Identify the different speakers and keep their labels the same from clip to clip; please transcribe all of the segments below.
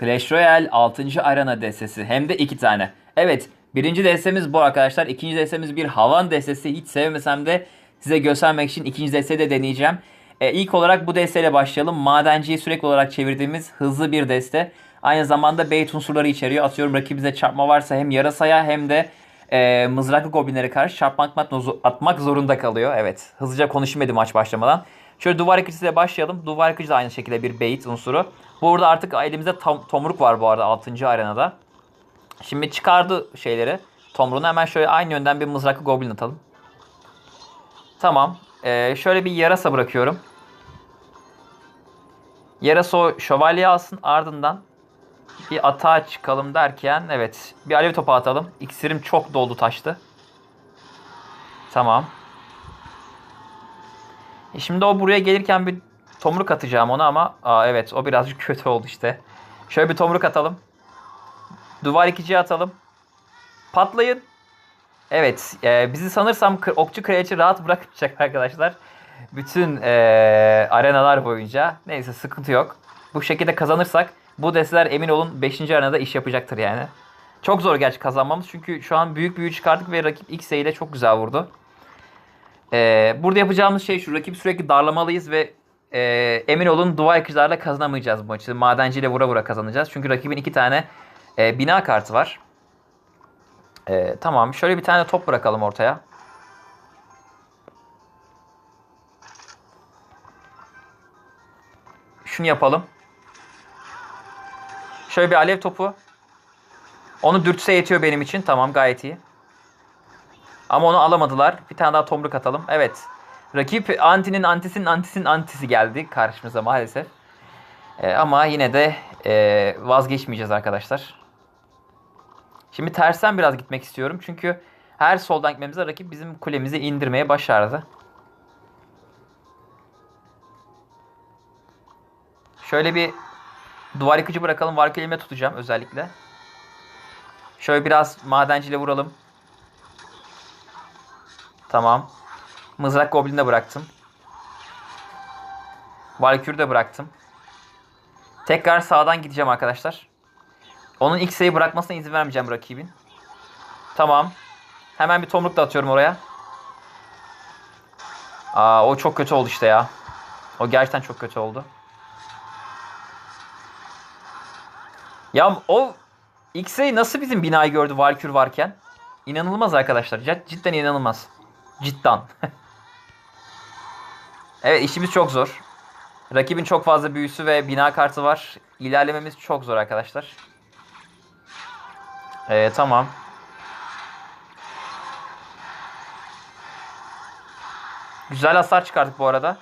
Speaker 1: Clash Royale 6. arena destesi. Hem de 2 tane. Evet. Birinci destemiz bu arkadaşlar. İkinci destemiz bir havan destesi. Hiç sevmesem de size göstermek için ikinci desteği de deneyeceğim. E, ilk olarak bu desteyle başlayalım. Madenciyi sürekli olarak çevirdiğimiz hızlı bir deste. Aynı zamanda bait unsurları içeriyor. Atıyorum rakibimize çarpma varsa hem yarasaya hem de e, mızraklı goblinlere karşı çarpmak atmak- zorunda kalıyor. Evet. Hızlıca konuşayım maç başlamadan. Şöyle duvar yıkıcısıyla başlayalım. Duvar yıkıcı da aynı şekilde bir bait unsuru. Burada artık elimizde tam, tomruk var bu arada 6. arenada. Şimdi çıkardı şeyleri. Tomruğunu hemen şöyle aynı yönden bir mızraklı goblin atalım. Tamam. Ee, şöyle bir yarasa bırakıyorum. Yarasa o şövalye alsın ardından bir atağa çıkalım derken evet bir alev topu atalım. İksirim çok doldu taştı. Tamam. E şimdi o buraya gelirken bir tomruk atacağım ona ama aa evet o birazcık kötü oldu işte. Şöyle bir tomruk atalım. Duvar ikiciye atalım. Patlayın. Evet. e, bizi sanırsam okçu kraliçe rahat bırakmayacak arkadaşlar. Bütün e, arenalar boyunca. Neyse sıkıntı yok. Bu şekilde kazanırsak bu desteler emin olun 5. arenada iş yapacaktır yani. Çok zor gerçi kazanmamız. Çünkü şu an büyük büyü çıkardık ve rakip X ile çok güzel vurdu. E, burada yapacağımız şey şu. Rakip sürekli darlamalıyız ve e, emin olun duvar yıkıcılarla kazanamayacağız bu maçı. Madenciyle vura vura kazanacağız. Çünkü rakibin iki tane e, bina kartı var. E, tamam. Şöyle bir tane top bırakalım ortaya. Şunu yapalım. Şöyle bir alev topu. Onu dürtse yetiyor benim için. Tamam gayet iyi. Ama onu alamadılar. Bir tane daha tomruk atalım. Evet. Rakip antinin antisinin antisinin antisi geldi karşımıza maalesef. E, ama yine de e, vazgeçmeyeceğiz arkadaşlar. Şimdi tersten biraz gitmek istiyorum. Çünkü her soldan gitmemizde rakip bizim kulemizi indirmeye başardı. Şöyle bir duvar yıkıcı bırakalım. Var elime tutacağım özellikle. Şöyle biraz madenciyle vuralım. Tamam. Mızrak goblini de bıraktım. Valkür de bıraktım. Tekrar sağdan gideceğim arkadaşlar. Onun ilk sayı bırakmasına izin vermeyeceğim rakibin. Tamam. Hemen bir tomruk da atıyorum oraya. Aa, o çok kötü oldu işte ya. O gerçekten çok kötü oldu. Ya o X-Ray nasıl bizim binayı gördü Valkür varken? İnanılmaz arkadaşlar. Cid- Cidden inanılmaz. Cidden. evet işimiz çok zor. Rakibin çok fazla büyüsü ve bina kartı var. İlerlememiz çok zor arkadaşlar. Ee, tamam. Güzel hasar çıkardık bu arada.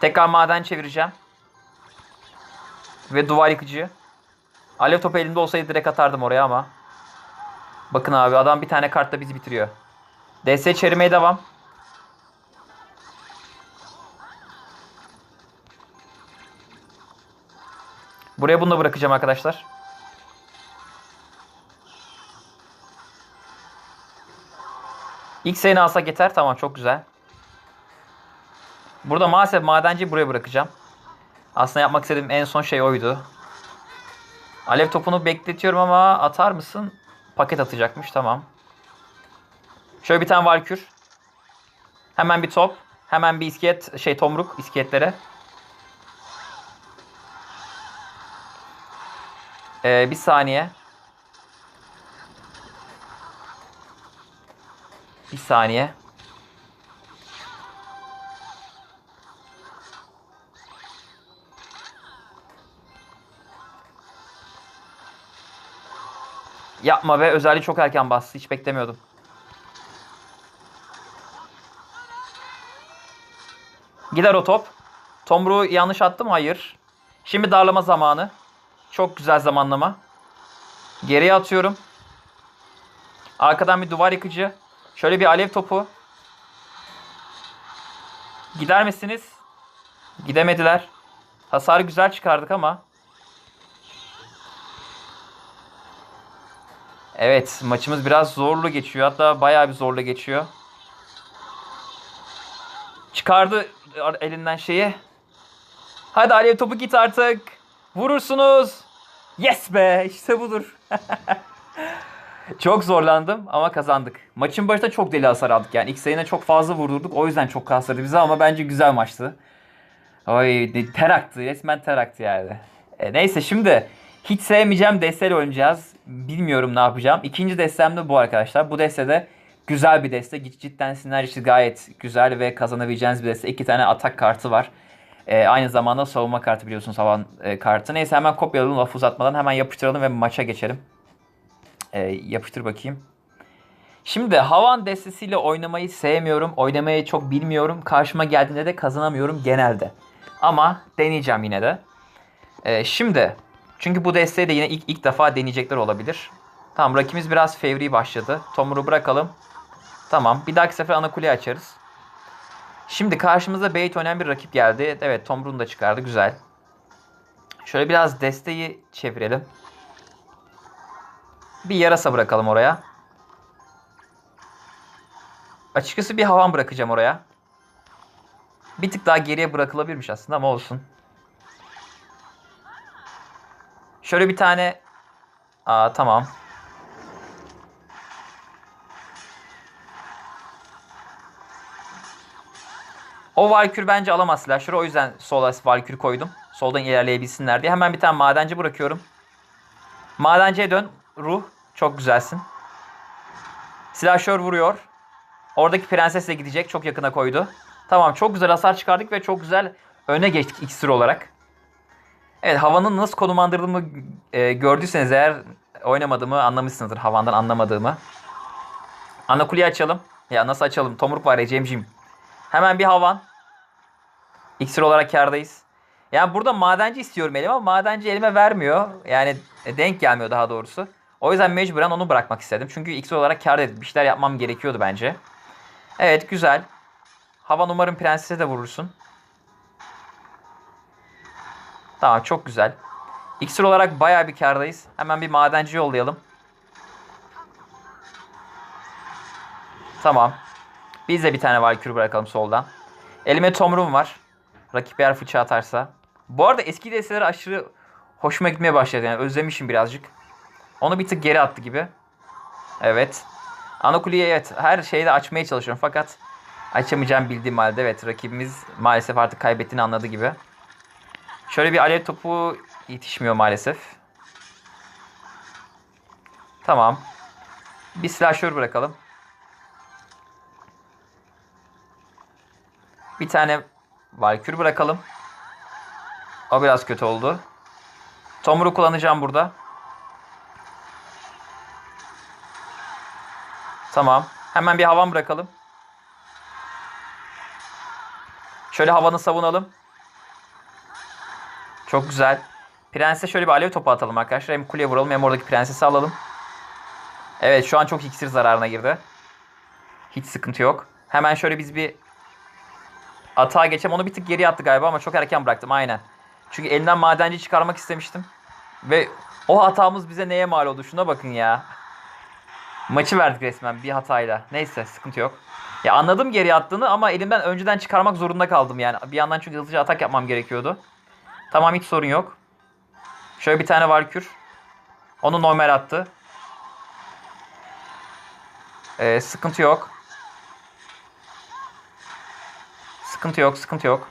Speaker 1: Tekrar maden çevireceğim. Ve duvar yıkıcı. Alev topu elimde olsaydı direkt atardım oraya ama. Bakın abi adam bir tane kartla bizi bitiriyor. DS çevirmeye devam. Buraya bunu da bırakacağım arkadaşlar. İlk sayını alsak yeter. Tamam çok güzel. Burada maalesef madenci buraya bırakacağım. Aslında yapmak istediğim en son şey oydu. Alev topunu bekletiyorum ama atar mısın? Paket atacakmış tamam. Şöyle bir tane valkür. Hemen bir top. Hemen bir iskelet şey tomruk iskeletlere. Ee, bir saniye. Bir saniye. Yapma be özelliği çok erken bastı. Hiç beklemiyordum. Gider o top. Tomruğu yanlış attım. Hayır. Şimdi darlama zamanı. Çok güzel zamanlama. Geriye atıyorum. Arkadan bir duvar yıkıcı. Şöyle bir alev topu. Gider misiniz? Gidemediler. Hasarı güzel çıkardık ama. Evet maçımız biraz zorlu geçiyor. Hatta bayağı bir zorlu geçiyor. Çıkardı elinden şeyi. Hadi alev topu git artık. Vurursunuz. Yes be işte budur. çok zorlandım ama kazandık. Maçın başında çok deli hasar aldık. Yani ilk sayına çok fazla vurdurduk. O yüzden çok kastırdı bize ama bence güzel maçtı. Oy ter aktı. Resmen ter aktı yani. E, neyse şimdi hiç sevmeyeceğim desteyle oynayacağız. Bilmiyorum ne yapacağım. İkinci destem de bu arkadaşlar. Bu deste de güzel bir deste. Cid- Cidden sinerjisi gayet güzel ve kazanabileceğiniz bir deste. İki tane atak kartı var. E, aynı zamanda savunma kartı biliyorsunuz havan e, kartı. Neyse hemen kopyalayalım laf uzatmadan hemen yapıştıralım ve maça geçelim. E, yapıştır bakayım. Şimdi havan destesiyle oynamayı sevmiyorum. Oynamayı çok bilmiyorum. Karşıma geldiğinde de kazanamıyorum genelde. Ama deneyeceğim yine de. Ee, şimdi çünkü bu desteği de yine ilk, ilk defa deneyecekler olabilir. Tamam rakibimiz biraz fevri başladı. Tomur'u bırakalım. Tamam bir dahaki sefer ana kuleyi açarız. Şimdi karşımıza bait oynayan bir rakip geldi. Evet Tomur'un da çıkardı güzel. Şöyle biraz desteği çevirelim. Bir yarasa bırakalım oraya. Açıkçası bir havan bırakacağım oraya. Bir tık daha geriye bırakılabilirmiş aslında ama olsun. Şöyle bir tane... Aa tamam. O Valkür bence alamaz Slasher'ı. O yüzden sola Valkür koydum. Soldan ilerleyebilsinler diye. Hemen bir tane madenci bırakıyorum. Madenciye dön. Ruh. Çok güzelsin. Slasher vuruyor. Oradaki prenses de gidecek. Çok yakına koydu. Tamam çok güzel hasar çıkardık ve çok güzel öne geçtik iksir olarak. Evet havanın nasıl konumlandırdığımı e, gördüyseniz eğer oynamadığımı anlamışsınızdır. Havandan anlamadığımı. Ana kuleyi açalım. Ya nasıl açalım? Tomruk var ya Cemcim. Hemen bir havan. İksir olarak kardayız. Yani burada madenci istiyorum elime ama madenci elime vermiyor. Yani e, denk gelmiyor daha doğrusu. O yüzden mecburen onu bırakmak istedim. Çünkü iksir olarak kar edip bir şeyler yapmam gerekiyordu bence. Evet güzel. Havan umarım prensese de vurursun. Tamam çok güzel. İksir olarak bayağı bir kardayız. Hemen bir madenci yollayalım. Tamam. Biz de bir tane valkür bırakalım soldan. Elime tomrum var. Rakip eğer fıçı atarsa. Bu arada eski desteler aşırı hoşuma gitmeye başladı. Yani özlemişim birazcık. Onu bir tık geri attı gibi. Evet. Anakuli'yi evet her şeyde açmaya çalışıyorum fakat açamayacağım bildiğim halde evet rakibimiz maalesef artık kaybettiğini anladı gibi. Şöyle bir alev topu yetişmiyor maalesef. Tamam. Bir slasher bırakalım. Bir tane Valkür bırakalım. O biraz kötü oldu. Tomru kullanacağım burada. Tamam. Hemen bir havan bırakalım. Şöyle havanı savunalım. Çok güzel. Prense şöyle bir alev topu atalım arkadaşlar. Hem kuleye vuralım hem oradaki prensesi alalım. Evet şu an çok iksir zararına girdi. Hiç sıkıntı yok. Hemen şöyle biz bir atağa geçelim. Onu bir tık geriye attı galiba ama çok erken bıraktım aynen. Çünkü elinden madenci çıkarmak istemiştim. Ve o hatamız bize neye mal oldu? Şuna bakın ya. Maçı verdik resmen bir hatayla. Neyse sıkıntı yok. Ya anladım geri attığını ama elimden önceden çıkarmak zorunda kaldım yani. Bir yandan çünkü hızlıca atak yapmam gerekiyordu. Tamam hiç sorun yok. Şöyle bir tane Valkür. Onu normal attı. Ee, sıkıntı yok. Sıkıntı yok, sıkıntı yok.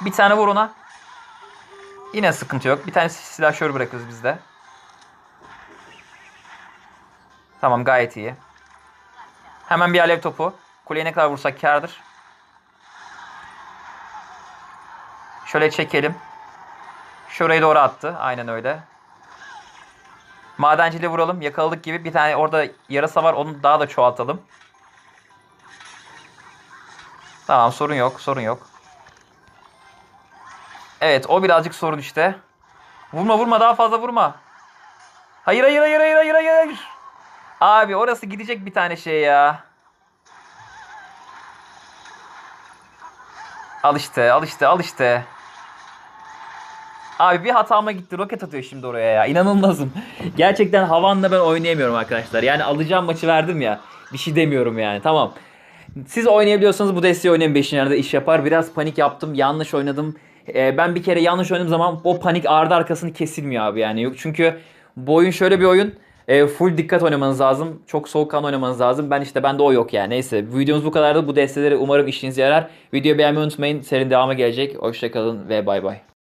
Speaker 1: Bir tane vur ona. Yine sıkıntı yok. Bir tane silahşör bırakırız biz de. Tamam gayet iyi. Hemen bir alev topu. Kuleye ne kadar vursak kardır. Şöyle çekelim. Şurayı doğru attı. Aynen öyle. Madencili vuralım. Yakaladık gibi. Bir tane orada yarasa var. Onu daha da çoğaltalım. Tamam sorun yok. Sorun yok. Evet o birazcık sorun işte. Vurma vurma daha fazla vurma. Hayır hayır hayır hayır hayır hayır. Abi orası gidecek bir tane şey ya. Al işte al işte al işte. Abi bir hatama gitti. Roket atıyor şimdi oraya ya. İnanılmazım. Gerçekten havanla ben oynayamıyorum arkadaşlar. Yani alacağım maçı verdim ya. Bir şey demiyorum yani. Tamam. Siz oynayabiliyorsanız bu desteği oynayın 5. yerde iş yapar. Biraz panik yaptım. Yanlış oynadım. Ee, ben bir kere yanlış oynadığım zaman o panik ardı arkasını kesilmiyor abi yani. Yok çünkü bu oyun şöyle bir oyun. E, full dikkat oynamanız lazım. Çok soğukkanlı oynamanız lazım. Ben işte bende o yok yani. Neyse videomuz bu kadardı. Bu desteleri umarım işinize yarar. Videoyu beğenmeyi unutmayın. Serinin devamı gelecek. Hoşçakalın ve bay bay.